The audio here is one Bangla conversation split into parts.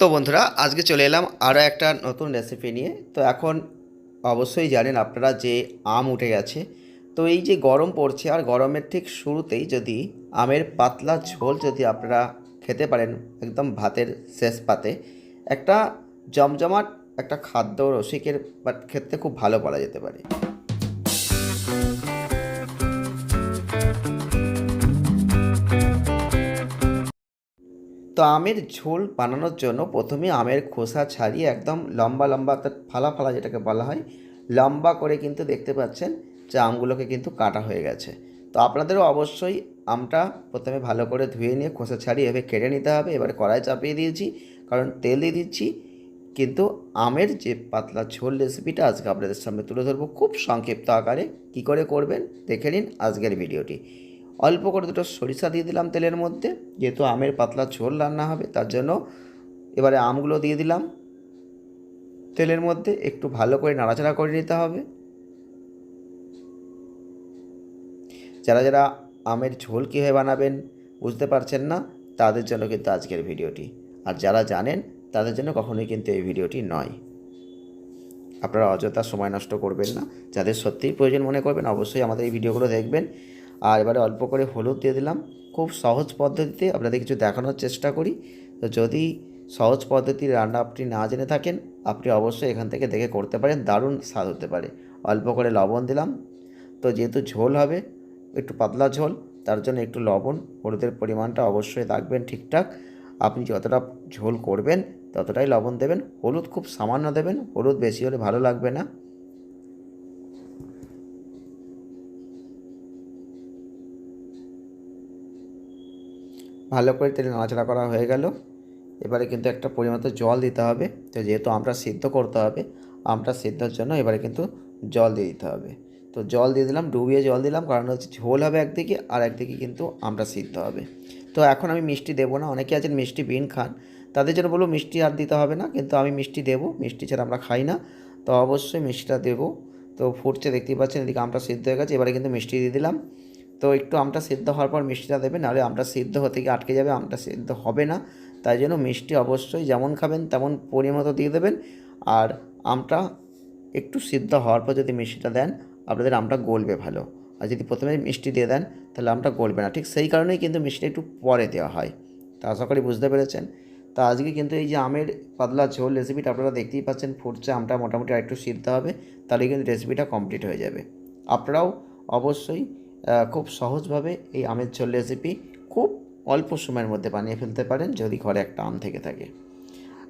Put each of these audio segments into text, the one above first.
তো বন্ধুরা, আজকে চলে এলাম আরও একটা নতুন রেসিপি নিয়ে। তো এখন অবশ্যই জানেন আপনারা যে আম উঠে গেছে। তো এই যে গরম পড়ছে, আর গরমের ঠিক শুরুতেই যদি আমের পাতলা ঝোল যদি আপনারা খেতে পারেন, একদম ভাতের শেষ পাতে, একটা জমজমাট একটা খাদ্য রসিকের ক্ষেত্রে খুব ভালো বলা যেতে পারে। তো আমের ঝোল বানানোর জন্য প্রথমে আমের খোসা ছাড়িয়ে একদম লম্বা লম্বা ফালা ফালা যেটাকে বলা হয়, লম্বা করে কিন্তু দেখতে পাচ্ছেন যে আমগুলোকে কিন্তু কাটা হয়ে গেছে। তো আপনাদেরও অবশ্যই আমটা প্রথমে ভালো করে ধুয়ে নিয়ে খোসা ছাড়িয়ে এভাবে কেটে নিতে হবে। এবারে কড়াই চাপিয়ে দিয়েছি, কারণ তেল দিয়ে দিচ্ছি। কিন্তু আমের যে পাতলা ঝোল রেসিপিটা আজকে আপনাদের সামনে তুলে ধরবো খুব সংক্ষিপ্ত আকারে। কি করে করবেন? দেখে নিন আজকের ভিডিওটি। অল্প করে দুটো সরিষা দিয়ে দিলাম তেলের মধ্যে। যেহেতু আমের পাতলা ঝোল রান্না হবে, তার জন্য এবারে আমগুলো দিয়ে দিলাম। তেলের মধ্যে একটু ভালো করে নাড়াচাড়া করে নিতে হবে। যারা যারা আমের ঝোল কীভাবে বানাবেন বুঝতে পারছেন না, তাদের জন্য কিন্তু আজকের ভিডিওটি। আর যারা জানেন, তাদের জন্য কখনোই কিন্তু এই ভিডিওটি নয়। আপনারা অযথা সময় নষ্ট করবেন না। যাদের সত্যিই প্রয়োজন মনে করবেন, অবশ্যই আমাদের এই ভিডিওগুলো দেখবেন। আর এবারে অল্প করে হলুদ দিয়ে দিলাম। খুব সহজ পদ্ধতিতে আপনাদের কিছু দেখানোর চেষ্টা করি। তো যদি সহজ পদ্ধতির রান্না আপনি না জেনে থাকেন, আপনি অবশ্যই এখান থেকে দেখে করতে পারেন, দারুণ স্বাদ হতে পারে। অল্প করে লবণ দিলাম। তো যেহেতু ঝোল হবে, একটু পাতলা ঝোল, তার জন্য একটু লবণ, হলুদের পরিমাণটা অবশ্যই রাখবেন ঠিকঠাক। আপনি যতটা ঝোল করবেন, ততটাই লবণ দেবেন। হলুদ খুব সামান্য দেবেন, হলুদ বেশি হলে ভালো লাগবে না। ভালো করে তেলে নাড়াচাড়া করা হয়ে গেল। এবারে কিন্তু একটা পরিমাণ জল দিতে হবে। তো যেহেতু আমটা সিদ্ধ করতে হবে আমটা সিদ্ধর জন্য এবারে কিন্তু জল দিয়ে দিতে হবে। তো জল দিয়ে দিলাম, ডুবিয়ে জল দিলাম, কারণ হচ্ছে ঝোল হবে একদিকে আর একদিকে কিন্তু আমটা সিদ্ধ হবে। তো এখন আমি মিষ্টি দেবো না অনেকে আছেন মিষ্টি বিন খান, তাদের জন্য বলব মিষ্টি আর দিতে হবে না, কিন্তু আমি মিষ্টি দেবো, মিষ্টি ছাড়া আমরা খাই না। তো অবশ্যই মিষ্টিটা দেবো। তো ফুটছে, দেখতেই পাচ্ছেন, এদিকে আমটা সিদ্ধ হয়ে গেছে, এবারে কিন্তু মিষ্টি দিয়ে দিলাম। তো একটু আমটা সিদ্ধ হওয়ার পর মিষ্টিটা দেবে, নাহলে আমটা সিদ্ধ হতে গিয়ে আটকে যাবে, আমটা সিদ্ধ হবে না। তাই জন্য মিষ্টি অবশ্যই যেমন খাবেন তেমন পরিমতো দিয়ে দেবেন। আর আমটা একটু সিদ্ধ হওয়ার পর যদি মিষ্টিটা দেন, আপনাদের আমটা গলবে ভালো। আর যদি প্রথমে মিষ্টি দিয়ে দেন, তাহলে আমটা গলবে না। ঠিক সেই কারণেই কিন্তু মিষ্টি একটু পরে দেওয়া হয়। তা আশা করি বুঝতে পেরেছেন। তা আজকে কিন্তু এই যে আমের পাতলা ঝোল রেসিপিটা আপনারা দেখতেই পাচ্ছেন, ফুটছে আমটা মোটামুটি আরেকটু সিদ্ধ হবে, তাহলে কিন্তু রেসিপিটা কমপ্লিট হয়ে যাবে। আপনারাও অবশ্যই খুব সহজভাবে এই আমের ঝোল রেসিপি খুব অল্প সময়ের মধ্যে বানিয়ে ফেলতে পারেন যদি ঘরে একটা আম থেকে থাকে।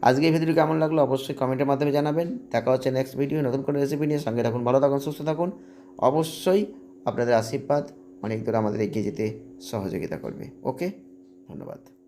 আজকে এই ভিডিও কেমন লাগল অবশ্যই কমেন্টের মাধ্যমে জানাবেন। দেখা হচ্ছে নেক্সট ভিডিও নতুন কোনো রেসিপি নিয়ে। সঙ্গে থাকুন, ভালো থাকুন, সুস্থ থাকুন। অবশ্যই আপনাদের আশীর্বাদ অনেক দূর আমাদের এগিয়ে যেতে সহযোগিতা করবে। ওকে ধন্যবাদ।